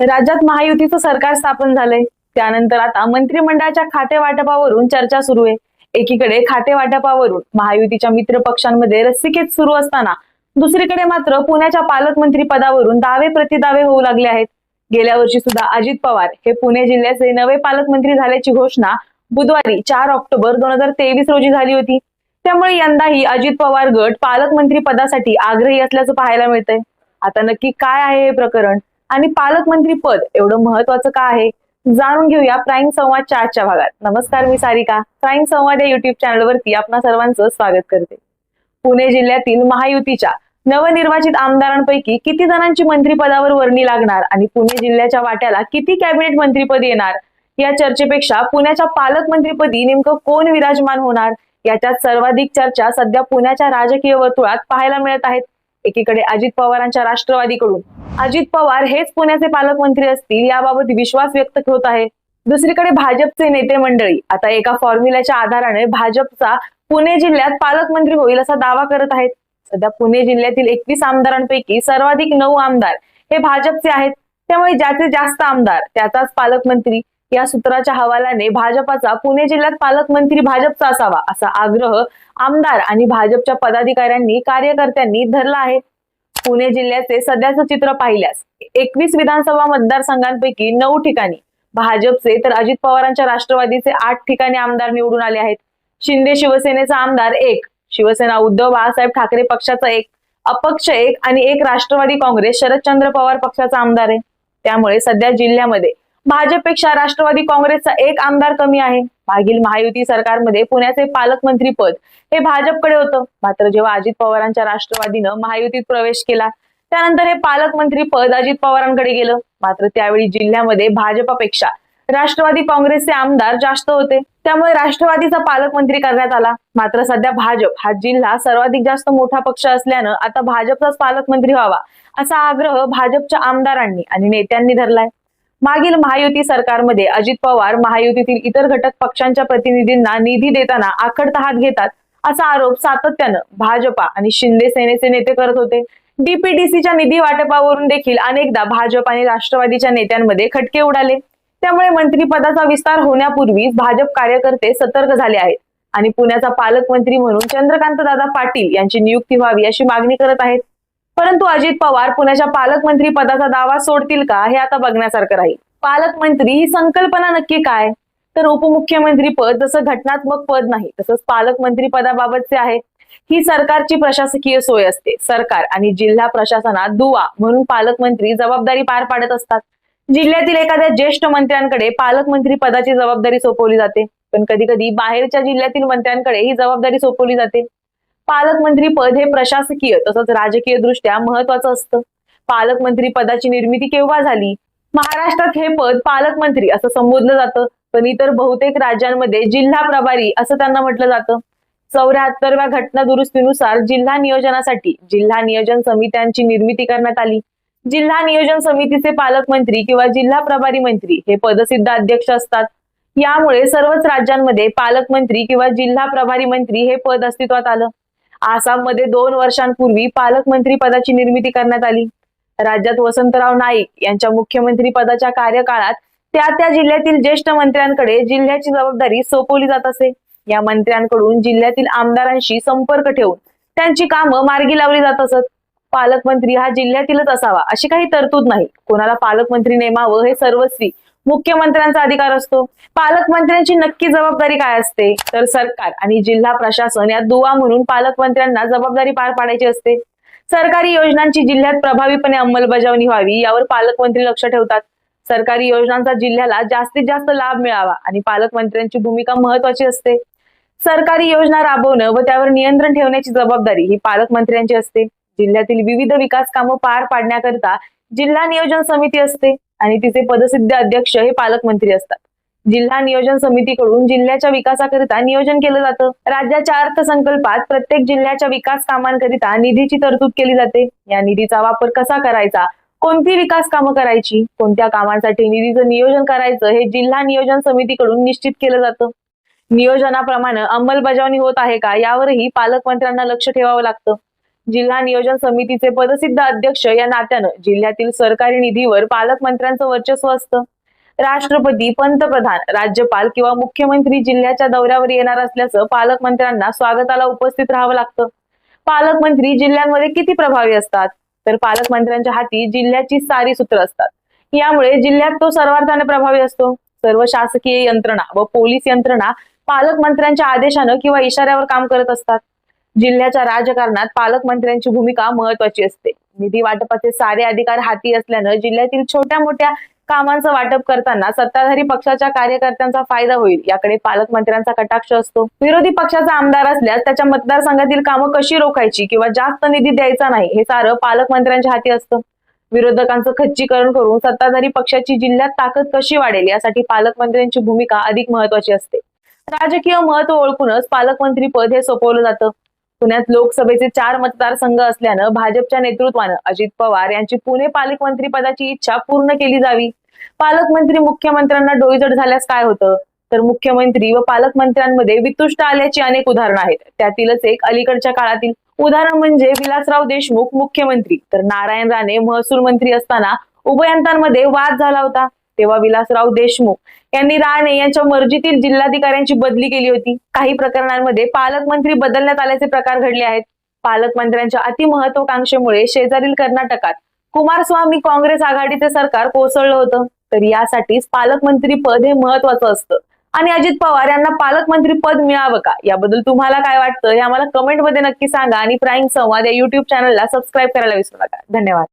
राज्यात महायुतीचं सरकार स्थापन झालंय. त्यानंतर आता मंत्रिमंडळाच्या खाते वाटपावरून चर्चा सुरू आहे. एकीकडे खाते वाटपावरून महायुतीच्या मित्र पक्षांमध्ये रस्सीखेच सुरू असताना दुसरीकडे मात्र पुण्याच्या पालकमंत्री पदावरून दावे प्रतिदावे होऊ लागले आहेत. गेल्या वर्षी सुद्धा अजित पवार हे पुणे जिल्ह्याचे नवे पालकमंत्री झाल्याची घोषणा बुधवारी चार ऑक्टोबर दोन हजार तेवीस रोजी झाली होती. त्यामुळे यंदाही अजित पवार गट पालकमंत्री पदासाठी आग्रही असल्याचं पाहायला मिळतंय. आता नक्की काय आहे हे प्रकरण? आणि पालकमंत्री पद एवढं महत्वाचं का आहे? जाणून घेऊया प्राईम संवादच्या आजच्या भागात. नमस्कार मी सारिका. प्राईम संवाद या युट्यूब चॅनलवरती आपणा सर्वांचं स्वागत करते. पुणे जिल्ह्यातील महायुतीच्या नवनिर्वाचित आमदारांपैकी किती जणांची मंत्रिपदावर वर्णी लागणार आणि पुणे जिल्ह्याच्या वाट्याला किती कॅबिनेट मंत्रीपद येणार? या चर्चेपेक्षा पुण्याच्या पालकमंत्रीपदी नेमकं कोण विराजमान होणार? याच्यात सर्वाधिक चर्चा सध्या पुण्याच्या राजकीय वर्तुळात पाहायला मिळत आहेत. एकीकडे अजित पवारांच्या राष्ट्रवादीकडून. अजित पवार हेच पुण्याचे पालकमंत्री असतील याबाबत विश्वास व्यक्त होत आहे. दुसरीकडे भाजपचे नेते मंडळी आता एका फॉर्म्युल्याच्या आधाराने भाजपचा पुणे जिल्ह्यात पालकमंत्री होईल असा दावा करत आहेत. सध्या पुणे जिल्ह्यातील एकवीस आमदारांपैकी सर्वाधिक नऊ आमदार हे भाजपचे आहेत. त्यामुळे ज्याचे जास्त आमदार त्याचाच पालकमंत्री. या सूत्राच्या हवालाने भाजपाचा पुणे जिल्ह्यात पालकमंत्री भाजपचा असावा असा आग्रह आमदार आणि भाजपच्या पदाधिकाऱ्यांनी कार्यकर्त्यांनी धरला आहे. पुणे जिल्ह्याचे सध्याचं चित्र पाहिल्यास एकवीस विधानसभा मतदारसंघांपैकी नऊ ठिकाणी भाजपचे तर अजित पवारांच्या राष्ट्रवादीचे आठ ठिकाणी आमदार निवडून आले आहेत. शिंदे शिवसेनेचा आमदार एक शिवसेना उद्धव बाळासाहेब ठाकरे पक्षाचा एक अपक्ष एक आणि एक राष्ट्रवादी काँग्रेस शरदचंद्र पवार पक्षाचा आमदार आहे. त्यामुळे सध्या जिल्ह्यामध्ये भाजपपेक्षा राष्ट्रवादी काँग्रेसचा एक आमदार कमी आहे. मागील महायुती सरकारमध्ये पुण्याचे पालकमंत्री पद हे भाजपकडे होतं. मात्र जेव्हा अजित पवारांच्या राष्ट्रवादीनं महायुतीत प्रवेश केला त्यानंतर हे पालकमंत्री पद अजित पवारांकडे गेलं. मात्र त्यावेळी जिल्ह्यामध्ये भाजपापेक्षा राष्ट्रवादी काँग्रेसचे आमदार जास्त होते. त्यामुळे राष्ट्रवादीचा पालकमंत्री करण्यात आला. मात्र सध्या भाजप हा जिल्हा सर्वाधिक जास्त मोठा पक्ष असल्यानं आता भाजपचाच पालकमंत्री व्हावा असा आग्रह भाजपच्या आमदारांनी आणि नेत्यांनी धरलाय. मागील महायुती सरकारमध्ये अजित पवार महायुतीतील इतर घटक पक्षांच्या प्रतिनिधींना निधी देताना आखडता हात घेतात असा आरोप सातत्यानं भाजपा आणि शिंदे सेनेचे नेते करत होते. डीपीडीसीच्या निधी वाटपावरून देखील अनेकदा भाजप आणि राष्ट्रवादीच्या नेत्यांमध्ये खटके उडाले. त्यामुळे मंत्रिपदाचा विस्तार होण्यापूर्वीच भाजप कार्यकर्ते सतर्क झाले आहेत आणि पुण्याचा पालकमंत्री म्हणून चंद्रकांत दादा पाटील यांची नियुक्ती व्हावी अशी मागणी करत आहेत. परंतु अजित पवार पुण्याच्या पालकमंत्री पदाचा दावा सोडतील का हे आता बघण्यासारखं राहील. पालकमंत्री ही संकल्पना नक्की काय? तर उपमुख्यमंत्री पद जसं घटनात्मक पद नाही तसंच पालकमंत्री पदाबाबतचे आहे ही सरकारची प्रशासकीय सोय असते. सरकार आणि जिल्हा प्रशासनात दुवा म्हणून पालकमंत्री जबाबदारी पार पाडत असतात. जिल्ह्यातील एखाद्या ज्येष्ठ मंत्र्यांकडे पालकमंत्री पदाची जबाबदारी सोपवली जाते. पण कधी कधी बाहेरच्या जिल्ह्यातील मंत्र्यांकडे ही जबाबदारी सोपवली जाते. पालकमंत्री पद हे प्रशासकीय तसंच राजकीय दृष्ट्या महत्वाचं असतं. पालकमंत्री पदाची निर्मिती केव्हा झाली? महाराष्ट्रात हे पद पालकमंत्री असं संबोधलं जातं पण इतर बहुतेक राज्यांमध्ये जिल्हा प्रभारी असं त्यांना म्हटलं जातं. चौऱ्याहत्तरव्या घटना दुरुस्तीनुसार जिल्हा नियोजनासाठी जिल्हा नियोजन समित्यांची निर्मिती करण्यात आली. जिल्हा नियोजन समितीचे पालकमंत्री किंवा जिल्हा प्रभारी मंत्री हे पदसिद्ध अध्यक्ष असतात. यामुळे सर्वच राज्यांमध्ये पालकमंत्री किंवा जिल्हा प्रभारी मंत्री हे पद अस्तित्वात आलं. आसाममध्ये दोन वर्षांपूर्वी पालकमंत्री पदाची निर्मिती करण्यात आली. राज्यात वसंतराव नाईक यांच्या मुख्यमंत्री पदाच्या कार्यकाळात त्या त्या जिल्ह्यातील ज्येष्ठ मंत्र्यांकडे जिल्ह्याची जबाबदारी सोपवली जात असे. या मंत्र्यांकडून जिल्ह्यातील आमदारांशी संपर्क ठेवून त्यांची कामं मार्गी लावली जात असत. पालकमंत्री हा जिल्ह्यातीलच असावा अशी काही तरतूद नाही. कोणाला पालकमंत्री नेमावं हे सर्वस्वी मुख्यमंत्र्यांचा अधिकार असतो. पालकमंत्र्यांची नक्की जबाबदारी काय असते? तर सरकार आणि जिल्हा प्रशासन या दुवा म्हणून पालकमंत्र्यांना जबाबदारी पार पाडायची असते. सरकारी योजनांची जिल्ह्यात प्रभावीपणे अंमलबजावणी व्हावी यावर पालकमंत्री लक्ष ठेवतात. सरकारी योजनांचा जिल्ह्याला जास्तीत जास्त लाभ मिळावा आणि पालकमंत्र्यांची भूमिका महत्वाची असते. सरकारी योजना राबवणं व त्यावर नियंत्रण ठेवण्याची जबाबदारी ही पालकमंत्र्यांची असते. जिल्ह्यातील विविध विकास कामं पार पाडण्याकरता जिल्हा नियोजन समिती असते. आणि तिचे पदसिद्ध अध्यक्ष हे पालकमंत्री असतात. जिल्हा नियोजन समितीकडून जिल्ह्याच्या विकासाकरिता नियोजन केलं जातं. राज्याच्या अर्थसंकल्पात प्रत्येक जिल्ह्याच्या विकास कामांकरिता निधीची तरतूद केली जाते. या निधीचा वापर कसा करायचा? कोणती विकास कामं करायची? कोणत्या कामांसाठी निधीचं नियोजन करायचं? हे जिल्हा नियोजन समितीकडून निश्चित केलं जातं. नियोजनाप्रमाणे अंमलबजावणी होत आहे का? यावरही पालकमंत्र्यांना लक्ष ठेवावं लागतं. जिल्हा नियोजन समितीचे पदसिद्ध अध्यक्ष या नात्यानं जिल्ह्यातील सरकारी निधीवर पालकमंत्र्यांचं वर्चस्व असतं. राष्ट्रपती पंतप्रधान राज्यपाल किंवा मुख्यमंत्री जिल्ह्याच्या दौऱ्यावर येणार असल्याचं पालकमंत्र्यांना स्वागताला उपस्थित राहावं लागतं. पालकमंत्री जिल्ह्यांमध्ये किती प्रभावी असतात? तर पालकमंत्र्यांच्या हाती जिल्ह्याची सारी सूत्र असतात. यामुळे जिल्ह्यात तो सर्वार्थाने प्रभावी असतो. सर्व शासकीय यंत्रणा व पोलीस यंत्रणा पालकमंत्र्यांच्या आदेशानं किंवा इशाऱ्यावर काम करत असतात. जिल्ह्याच्या राजकारणात पालकमंत्र्यांची भूमिका महत्वाची असते. निधी वाटपाचे सारे अधिकार हाती असल्यानं जिल्ह्यातील छोट्या मोठ्या कामांचं वाटप करताना सत्ताधारी पक्षाच्या कार्यकर्त्यांचा फायदा होईल याकडे पालकमंत्र्यांचा कटाक्ष असतो. विरोधी पक्षाचा आमदार असल्यास त्याच्या मतदारसंघातील कामं कशी रोखायची किंवा जास्त निधी द्यायचा नाही हे सारं पालकमंत्र्यांच्या हाती असतं. विरोधकांचं खच्चीकरण करून सत्ताधारी पक्षाची जिल्ह्यात ताकद कशी वाढेल यासाठी पालकमंत्र्यांची भूमिका अधिक महत्वाची असते. राजकीय महत्त्व ओळखूनच पालकमंत्री पद हे सोपवलं जातं. पुण्यात लोकसभेचे चार मतदारसंघ असल्यानं भाजपच्या नेतृत्वानं अजित पवार यांची पुणे पालकमंत्री पदाची इच्छा पूर्ण केली जावी. पालकमंत्री मुख्यमंत्र्यांना डोईजड झाल्यास काय होतं? तर मुख्यमंत्री व पालकमंत्र्यांमध्ये वितुष्ट आल्याची अनेक उदाहरणं आहेत. त्यातीलच एक अलीकडच्या काळातील उदाहरण म्हणजे विलासराव देशमुख मुख्यमंत्री. तर नारायण राणे महसूल मंत्री असताना उभयंतांमध्ये वाद झाला होता. तेव्हा विलासराव देशमुख यांनी राणे यांच्या मर्जीतील जिल्हाधिकाऱ्यांची बदली केली होती. काही प्रकरणांमध्ये पालकमंत्री बदलण्यात आल्याचे प्रकार घडले आहेत. पालकमंत्र्यांच्या अतिमहत्वाकांक्षेमुळे शेजारील कर्नाटकात कुमारस्वामी काँग्रेस आघाडीचे सरकार कोसळलं होतं. तर यासाठीच पालकमंत्री पद हे महत्वाचं असतं. आणि अजित पवार यांना पालकमंत्री पद मिळावं का? याबद्दल तुम्हाला काय वाटतं? हे आम्हाला कमेंटमध्ये नक्की सांगा आणि प्राईम संवाद या युट्यूब चॅनलला सबस्क्राईब करायला विसरू नका. धन्यवाद.